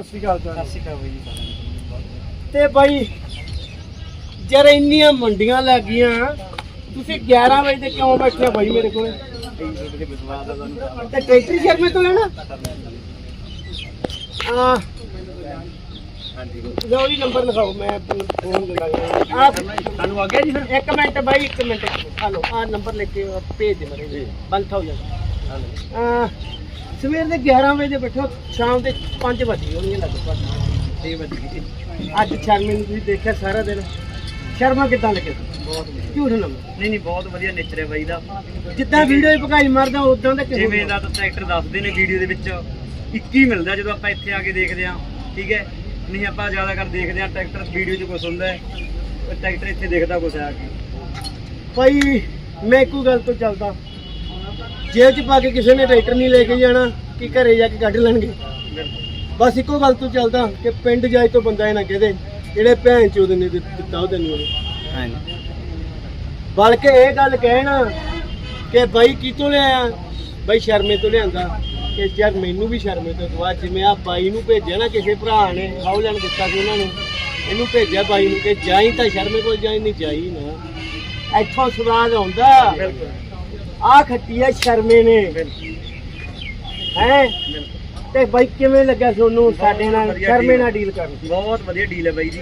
ਸਤਿ ਸ਼੍ਰੀ ਅਕਾਲ ਸਤਿ ਸ਼੍ਰੀ ਅਕਾਲ ਬਾਈ ਜੀ ਸਾਰਿਆਂ ਨੂੰ। ਤੇ ਬਾਈ ਜਰ ਇੰਨੀਆਂ ਮੰਡੀਆਂ ਲੱਗੀਆਂ ਤੁਸੀਂ 11 ਵਜੇ ਤੇ ਕਿਉਂ ਬੈਠੇ ਹੋ ਬਾਈ ਮੇਰੇ ਕੋਲ? ਤੁਹਾਡੇ ਵਿਸ਼ਵਾਸ ਦਾ ਤੁਹਾਨੂੰ ਤੇ ਟਰੈਕਟਰ ਸ਼ਰਮੇ ਤੋਂ ਲੈਣਾ? ਆ ਹਾਂਜੀ ਲਓ ਜੀ ਨੰਬਰ ਲਿਖਾਓ ਮੈਂ ਫੋਨ ਦੇ ਆ ਤੁਹਾਨੂੰ ਆ ਗਿਆ ਜੀ ਫਿਰ? ਇੱਕ ਮਿੰਟ ਬਾਈ ਇੱਕ ਮਿੰਟ। ਹਲੋ ਆ ਨੰਬਰ ਲਿਖ ਕੇ ਭੇਜ ਦੇ ਮੇਰੇ ਜੀ। 1000 ਆ ਸਵੇਰ ਦੇ 11 ਵਜੇ ਦੇ ਬੈਠੋ ਸ਼ਾਮ ਦੇ 5 ਵਜੇ ਹੋਣਗੇ ਲਗਭਗ। 6 ਵਜੇ ਅੱਜ ਸ਼ਰਮੇ ਨੂੰ ਤੁਸੀਂ ਦੇਖਿਆ ਸਾਰਾ ਦਿਨ। ਸ਼ਰਮਾ ਕਿੱਦਾਂ ਲੱਗੇ? ਬਹੁਤ ਝੂਠ ਨਾ। ਨਹੀਂ ਨਹੀਂ ਬਹੁਤ ਵਧੀਆ ਨੇਚਰ ਹੈ ਬਾਈ ਦਾ। ਜਿੱਦਾਂ ਵੀਡੀਓ 'ਚ ਭਗਾਈ ਮਾਰਦਾ ਉਦਾਂ ਦਾ ਜਿਵੇਂ ਦਾ ਟਰੈਕਟਰ ਦੱਸਦੇ ਨੇ ਵੀਡੀਓ ਦੇ ਵਿੱਚ ਇੱਕ ਹੀ ਮਿਲਦਾ ਜਦੋਂ ਆਪਾਂ ਇੱਥੇ ਆ ਕੇ ਦੇਖਦੇ ਹਾਂ ਠੀਕ ਹੈ? ਨਹੀਂ ਆਪਾਂ ਜ਼ਿਆਦਾ ਕਰ ਦੇਖਦੇ ਹਾਂ ਟਰੈਕਟਰ ਵੀਡੀਓ 'ਚ ਕੁਝ ਹੁੰਦਾ ਹੈ ਟਰੈਕਟਰ ਇੱਥੇ ਦੇਖਦਾ ਕੁਝ ਆ ਕੇ। ਭਾਈ ਮੈਂ ਇੱਕੋ ਗੱਲ ਤੋਂ ਚੱਲਦਾ। ਜੇਬ 'ਚ ਪਾ ਕੇ ਕਿਸੇ ਨੇ ਟਰੈਕਟਰ ਨਹੀਂ ਲੈ ਕੇ ਜਾਣਾ ਕਿ ਘਰੇ ਜਾ ਕੇ ਕੱਢ ਲੈਣਗੇ। ਬਸ ਇੱਕੋ ਗੱਲ ਤੋਂ ਚੱਲਦਾ ਕਿ ਪਿੰਡ ਜਾਏ ਤੋਂ ਬੰਦਾ ਇਹ ਨਾ ਕਹਦੇ ਜਿਹੜੇ ਭੈਣ ਚੋਦ ਨੇ ਦਿੱਤ- ਉਹ ਤੈਨੂੰ ਹਾਂਜੀ। ਬਲਕਿ ਇਹ ਗੱਲ ਕਹਿਣਾ ਕਿ ਬਾਈ ਕਿਤੋਂ ਲਿਆਇਆ? ਬਾਈ ਸ਼ਰਮੇ ਤੋਂ ਲਿਆਂਦਾ। ਕਿ ਯਾਰ ਮੈਨੂੰ ਵੀ ਸ਼ਰਮੇ ਤੋਂ ਦਵਾ ਜਿਵੇਂ ਆ ਬਾਈ ਨੂੰ ਭੇਜਿਆ ਨਾ ਕਿਸੇ ਭਰਾ ਨੇ ਹਾਉਲੈਂਡ ਦਿੱਤਾ ਸੀ ਉਹਨਾਂ ਨੂੰ ਇਹਨੂੰ ਭੇਜਿਆ ਬਾਈ ਨੂੰ ਕਿ ਜਾਈ ਤਾਂ ਸ਼ਰਮੇ ਕੋਲ ਜਾਈ ਨਹੀਂ ਜਾਈ ਨਾ। ਇੱਥੋਂ ਸਵਾਦ ਆਉਂਦਾ। ਬਿਲਕੁਲ। ਆ ਖੱਟੀ ਆ ਸ਼ਰਮੇ ਨੇ। ਹੈ? ਤੇ ਬਾਈ ਕਿਵੇਂ ਲੱਗਿਆ ਤੁਹਾਨੂੰ ਸਾਡੇ ਨਾਲ ਸ਼ਰਮੇ। ਨਾਲ ਡੀਲ ਕਰਨ? ਬਹੁਤ ਵਧੀਆ ਡੀਲ ਹੈ ਬਾਈ ਜੀ।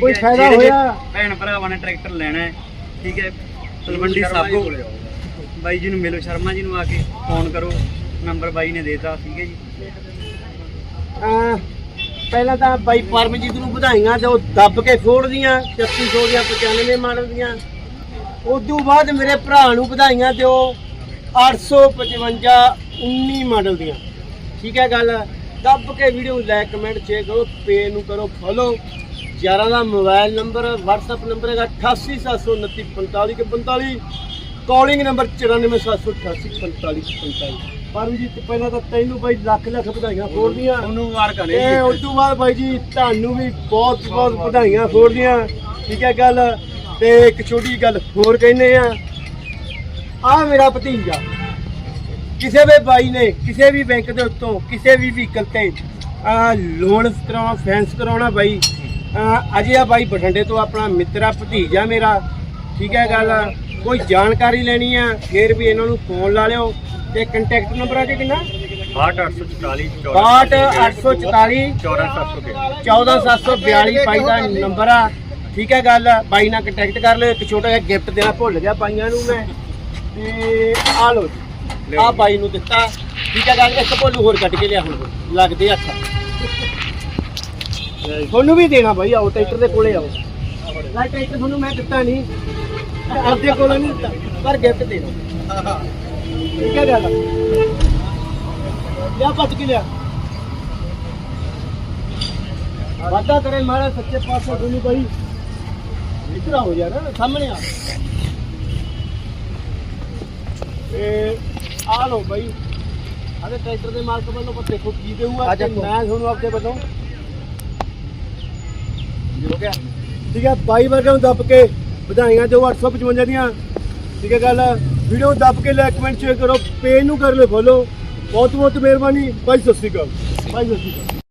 ਕੋਈ ਹੈ, ਫਾਇਦਾ ਹੋਇਆ? ਭੈਣ ਭਰਾਵਾਂ ਨੇ ਟਰੈਕਟਰ ਲੈਣਾ ਹੈ। ਠੀਕ ਹੈ ਤਲਵੰਡੀ ਸਾਬੋ। ਬਾਈ ਜੀ ਨੂੰ ਮਿਲੋ ਸ਼ਰਮਾ ਜੀ ਨੂੰ ਆ ਕੇ ਫੋਨ ਕਰੋ। ਨੰਬਰ ਬਾਈ ਨੇ ਦੇਤਾ ਠੀਕ ਹੈ ਜੀ। ਪਹਿਲਾਂ ਤਾਂ ਬਾਈ ਪਰਮਜੀਤ ਨੂੰ ਵਧਾਈਆਂ ਤੇ ਉਹ ਦੱਬ ਕੇ ਫੋੜਦੀਆਂ 3600 ਦੀਆਂ 95 ਮਾਡਲ ਦੀਆਂ। ਉਦੋਂ ਬਾਅਦ ਮੇਰੇ ਭਰਾ ਨੂੰ ਵਧਾਈਆਂ ਦਿਓ। 855 19 ਮਾਡਲ ਦੀਆਂ। ਠੀਕ ਹੈ ਗੱਲ? ਦੱਬ ਕੇ ਵੀਡੀਓ ਲਾਈਕ ਕਮੈਂਟ ਸ਼ੇਅਰ ਕਰੋ ਪੇ ਨੂੰ ਕਰੋ ਫੋਲੋ ਯਾਰਾਂ ਦਾ ਮੋਬਾਈਲ ਨੰਬਰ WhatsApp ਨੰਬਰ ਹੈਗਾ 887945 ਕੇ 45 ਕਾਲਿੰਗ ਨੰਬਰ 9478844545 ਪਰਮਜੀਤ ਪਹਿਲਾਂ ਤਾਂ ਤੈਨੂੰ ਬਾਈ ਲੱਖ ਲੱਖ ਵਧਾਈਆਂ ਫੋੜਦੀਆਂ ਉਹਨੂੰ ਵਾਰ ਕਰੇ ਤੇ ਉਸ ਤੋਂ ਬਾਅਦ ਬਾਈ ਜੀ ਤੁਹਾਨੂੰ ਵੀ ਬਹੁਤ ਬਹੁਤ ਵਧਾਈਆਂ ਫੋੜਦੀਆਂ ਠੀਕ ਹੈ ਗੱਲ? ਤੇ ਇੱਕ ਛੋਟੀ ਗੱਲ ਹੋਰ ਕਹਿੰਦੇ ਆ। ਆ ਮੇਰਾ ਭਤੀਜਾ। ਕਿਸੇ ਵੀ ਬਾਈ ਨੇ, ਕਿਸੇ ਵੀ ਬੈਂਕ ਦੇ ਉੱਤੋਂ, ਕਿਸੇ ਵੀ ਵਹੀਕਲ ਤੇ ਆ ਲੋਨ ਕਰਾਉਣਾ ਫੈਂਸ ਕਰਾਉਣਾ ਬਾਈ। ਅਜੇ ਆ ਬਾਈ ਬਠਿੰਡੇ ਤੋਂ ਆਪਣਾ ਮਿੱਤਰਾ, ਭਤੀਜਾ ਮੇਰਾ। ਠੀਕ ਹੈ ਗੱਲ ਕੋਈ ਜਾਣਕਾਰੀ ਲੈਣੀ ਆ, ਫੇਰ ਵੀ ਇਹਨਾਂ ਨੂੰ ਫੋਨ ਲਾ ਲਿਓ। ਤੇ ਕੰਟੈਕਟ ਨੰਬਰ ਆ ਜੀ ਕਿੰਨਾ? 6844 62844 14742 ਬਾਈ ਦਾ ਨੰਬਰ ਆ। ਠੀਕ ਹੈ ਗੱਲ ਬਾਈ ਨਾਲ ਕੰਟੈਕਟ ਕਰ ਲਿਓ ਇੱਕ ਛੋਟਾ ਜਿਹਾ ਗਿਫਟ ਦੇਣਾ ਭੁੱਲ ਗਿਆ ਬਾਈਆਂ ਨੂੰ ਮੈਂ। ਤੇ ਆ ਲੋ ਆ ਬਾਈ ਨੂੰ ਦਿੱਤਾ। ਠੀਕ ਹੈ ਗੱਲ ਇੱਕ ਭੋਲੂ ਹੋਰ ਕੱਢ ਕੇ ਲਿਆ ਹੁਣ। ਲੱਗਦੇ ਹੱਥ। ਤੁਹਾਨੂੰ ਵੀ ਦੇਣਾ ਬਾਈ ਆਓ ਟਰੈਕਟਰ ਦੇ ਕੋਲੇ ਆਓ। ਨਾ ਟਰੈਕਟਰ ਤੁਹਾਨੂੰ ਮੈਂ ਦਿੱਤਾ ਨਹੀਂ। ਆਪਦੇ ਕੋਲੋਂ ਨਹੀਂ ਦਿੱਤਾ ਪਰ ਗਿਫਟ ਦੇਣਾ ਠੀਕ ਹੈ ਗੱਲ। ਲਿਆ ਪੱਟ ਕੇ ਲਿਆ। ਵਾਦਾ ਕਰੇ ਮਾਰਾ ਸੱਚੇ ਪਾਤਸ਼ਾਹ ਗੁਰੂ ਬਾਈ। ਇਤਰਾ ਹੋ ਜਾ ਨਾ ਸਾਹਮਣੇ ਆ। ਇਹ ਆ ਲੋ ਬਾਈ। ਆਦੇ ਟਰੈਕਟਰ ਦੇ ਮਾਲਕ ਵੱਲੋਂ ਪਰ ਦੇਖੋ ਕੀ ਦੇਊਗਾ ਆ ਤੇ ਦੇਖੋ। ਮੈਂ ਤੁਹਾਨੂੰ ਆਪਦੇ ਵੱਲੋਂ। ਹੋ ਗਿਆ। ਠੀਕ ਹੈ ਬਾਈ ਵਰਗਾ ਨੂੰ ਦੱਬ ਕੇ ਵਧਾਈਆਂ ਦਿਓ 855 ਦੀਆਂ। ਠੀਕ ਹੈ ਗੱਲ। ਵੀਡੀਓ ਦੱਬ ਕੇ ਲਾਈਕ ਕਮੈਂਟ ਸ਼ੇਅਰ ਕਰੋ ਪੇਜ ਨੂੰ ਕਰ ਲਿਓ ਫੋਲੋ ਬਹੁਤ ਬਹੁਤ ਮਿਹਰਬਾਨੀ। ਬਾਈ ਸਤਿ ਸ਼੍ਰੀ ਅਕਾਲ। ਬਾਈ ਸਤਿ ਸ਼੍ਰੀ ਅਕਾਲ।